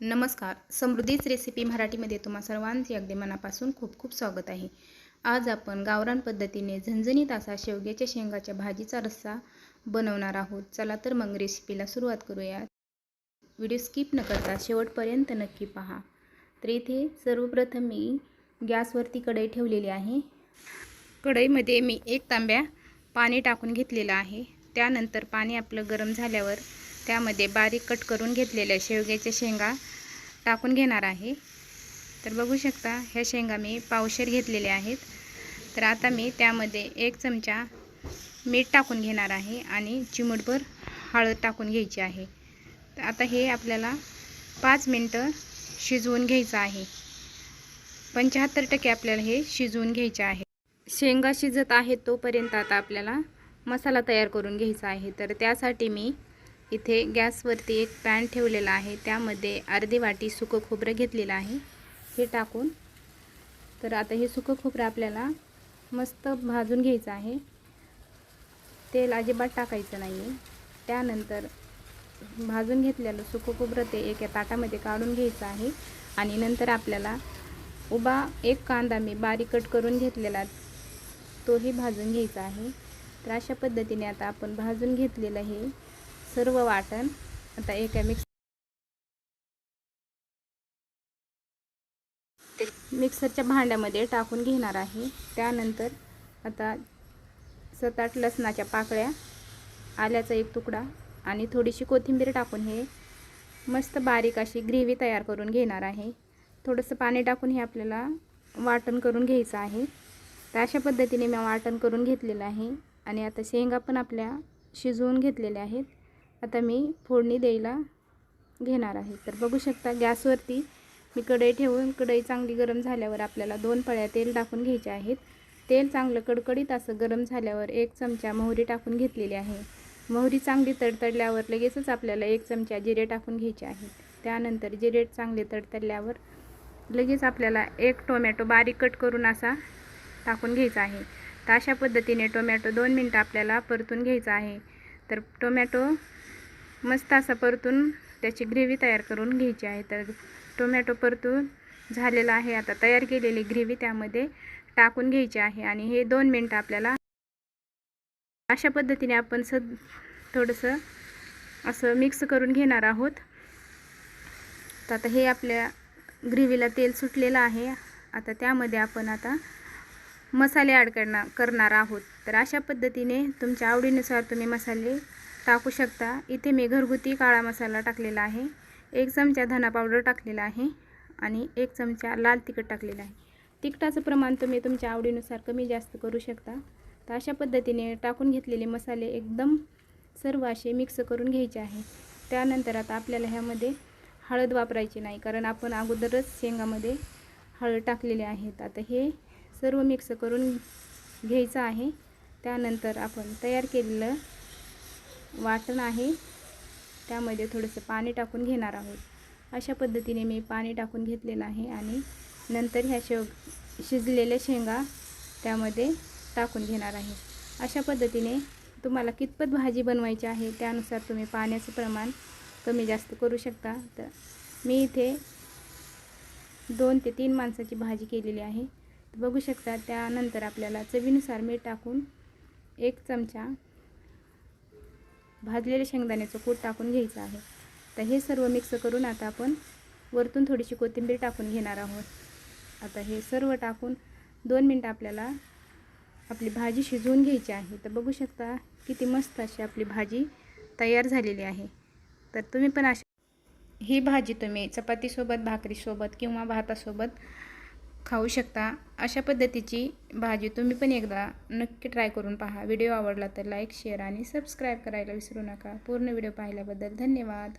नमस्कार. समृद्धीच रेसिपी मराठीमध्ये तुम्हा सर्वांचे अगदी मनापासून खूप खूप स्वागत आहे. आज आपण गावरान पद्धतीने झणझणीत असा शेवग्याच्या शेंगाच्या भाजीचा रस्सा बनवणार आहोत. चला तर मग रेसिपीला सुरुवात करूया व्हिडिओ स्किप न करता शेवटपर्यंत नक्की पहा. तर इथे सर्वप्रथम मी गॅसवरती कढई ठेवलेली आहे. कढईमध्ये मी एक तांब्या पाणी टाकून घेतलेलं आहे. त्यानंतर पाणी आपलं गरम झाल्यावर त्यामध्ये बारीक कट करून घेतलेल्या शेवग्याच्या शेंगा टाकून घेणार आहे. तर बघू शकता ह्या शेंगा मी पावशेर घेतलेल्या आहेत. तर आता मी त्यामध्ये एक चमचा मीठ टाकून घेणार आहे आणि चिमूटभर हळद टाकून घ्यायची आहे. तर आता हे आपल्याला पाच मिनटं शिजवून घ्यायचं आहे. पंच्याहत्तर टक्के आपल्याला हे शिजवून घ्यायचे आहे. शेंगा शिजत आहे तोपर्यंत आता आपल्याला मसाला तयार करून घ्यायचा आहे. तर त्यासाठी मी इथे गॅसवरती एक पॅन ठेवलेला आहे. त्यामध्ये अर्धी वाटी सुकं खोबरं घेतलेलं आहे. हे टाकून. तर आता हे सुकं खोबरं आपल्याला मस्त भाजून घ्यायचं आहे. तेल अजिबात टाकायचं नाही आहे त्यानंतर भाजून घेतलेलं सुकं खोबरं ते एका ताटामध्ये काढून घ्यायचं आहे. आणि नंतर आपल्याला उभा एक कांदा मी बारीक कट करून घेतलेला तोही भाजून घ्यायचा आहे. तर अशा पद्धतीने आता आपण भाजून घेतलेलं हे सर्व वाटण. आता एका मिक्स ते मिक्सरच्या भांड्यामध्ये टाकून घेणार आहे. त्यानंतर आता सात आठ लसणाच्या पाकळ्या आल्याचा एक तुकडा आणि थोडीशी कोथिंबीर टाकून हे मस्त बारीक अशी ग्रेव्ही तयार करून घेणार आहे. थोडंसं पाणी टाकून हे आपल्याला वाटण करून घ्यायचं आहे. तर अशा पद्धतीने मी वाटण करून घेतलेलं आहे. आणि आता शेंगा पण आपल्या शिजवून घेतलेल्या आहेत. आता मी फोडणी द्यायला घेणार आहे. तर बघू शकता गॅसवरती मी कढई ठेवून कढई चांगली गरम झाल्यावर आपल्याला दोन पळ्या तेल टाकून घ्यायचे आहेत. तेल चांगलं कडकडीत असं गरम झाल्यावर एक चमचा मोहरी टाकून घेतलेली आहे. मोहरी चांगली तडतडल्यावर लगेचच आपल्याला एक चमचा जिरे टाकून घ्यायचे आहेत. त्यानंतर जिरे चांगले तडतडल्यावर लगेच आपल्याला एक टोमॅटो बारीक कट करून असा टाकून घ्यायचा आहे. तर अशा पद्धतीने टोमॅटो दोन मिनटं आपल्याला परतून घ्यायचा आहे. तर टोमॅटो मस्त असा परतून त्याची ग्रेव्ही तयार करून घ्यायची आहे. तर टोमॅटो परतून झालेला आहे आता. तयार केलेली ग्रेव्ही त्यामध्ये टाकून घ्यायची आहे. आणि हे दोन मिनटं आपल्याला अशा पद्धतीने आपण स थोडंसं असं मिक्स करून घेणार आहोत. तर आता हे आपल्या ग्रेव्हीला तेल सुटलेलं आहे. आता त्यामध्ये आपण आता मसाले ॲड करणार करणार आहोत. तर अशा पद्धतीने तुमच्या आवडीनुसार तुम्ही मसाले टाकू शकता. इथे मी घरगुती काळा मसाला टाकलेला आहे. एक चमचा धना पावडर टाकलेला आहे आणि एक चमचा लाल तिखट टाकलेला आहे. तिखटाचं प्रमाण तुम्ही तुमच्या आवडीनुसार कमी जास्त करू शकता. तर अशा पद्धतीने टाकून घेतलेले मसाले एकदम सर्व असे मिक्स करून घ्यायचे आहे. त्यानंतर आता आपल्याला ह्यामध्ये हळद वापरायची नाही कारण आपण अगोदरच शेंगामध्ये हळद टाकलेले आहेत आता हे सर्व मिक्स करून घ्यायचं आहे. त्यानंतर आपण तयार केलेलं वाटण आहे त्यामध्ये थोडंसं पाणी टाकून घेणार आहोत. अशा पद्धतीने मी पाणी टाकून घेतलेलं आहे आणि नंतर ह्या शेव शिजलेल्या शेंगा त्यामध्ये टाकून घेणार आहे. अशा पद्धतीने तुम्हाला कितपत भाजी बनवायची आहे त्यानुसार तुम्ही पाण्याचं प्रमाण कमी जास्त करू शकता. तर मी इथे दोन ते तीन माणसाची भाजी केलेली आहे. बघू शकता त्यानंतर आपल्याला चवीनुसार मीठ टाकून एक चमचा भाजलेले शेंगदाण्याचं कूट टाकून घ्यायचं आहे. तर हे सर्व मिक्स करून आता आपण वरतून थोडीशी कोथिंबीर टाकून घेणार आहोत. आता हे सर्व टाकून दोन मिनटं आपल्याला आपली भाजी शिजवून घ्यायची आहे. तर बघू शकता किती मस्त अशी आपली भाजी तयार झालेली आहे. तर तुम्ही पण अशा ही भाजी तुम्ही चपातीसोबत भाकरीसोबत किंवा भातासोबत खाऊ शकता. अशा पद्धतीची भाजी तुम्ही पण एकदा नक्की ट्राय करून पहा. व्हिडिओ आवडला तर लाईक शेअर आणि सबस्क्राईब करायला विसरू नका. पूर्ण व्हिडिओ पाहिल्याबद्दल धन्यवाद.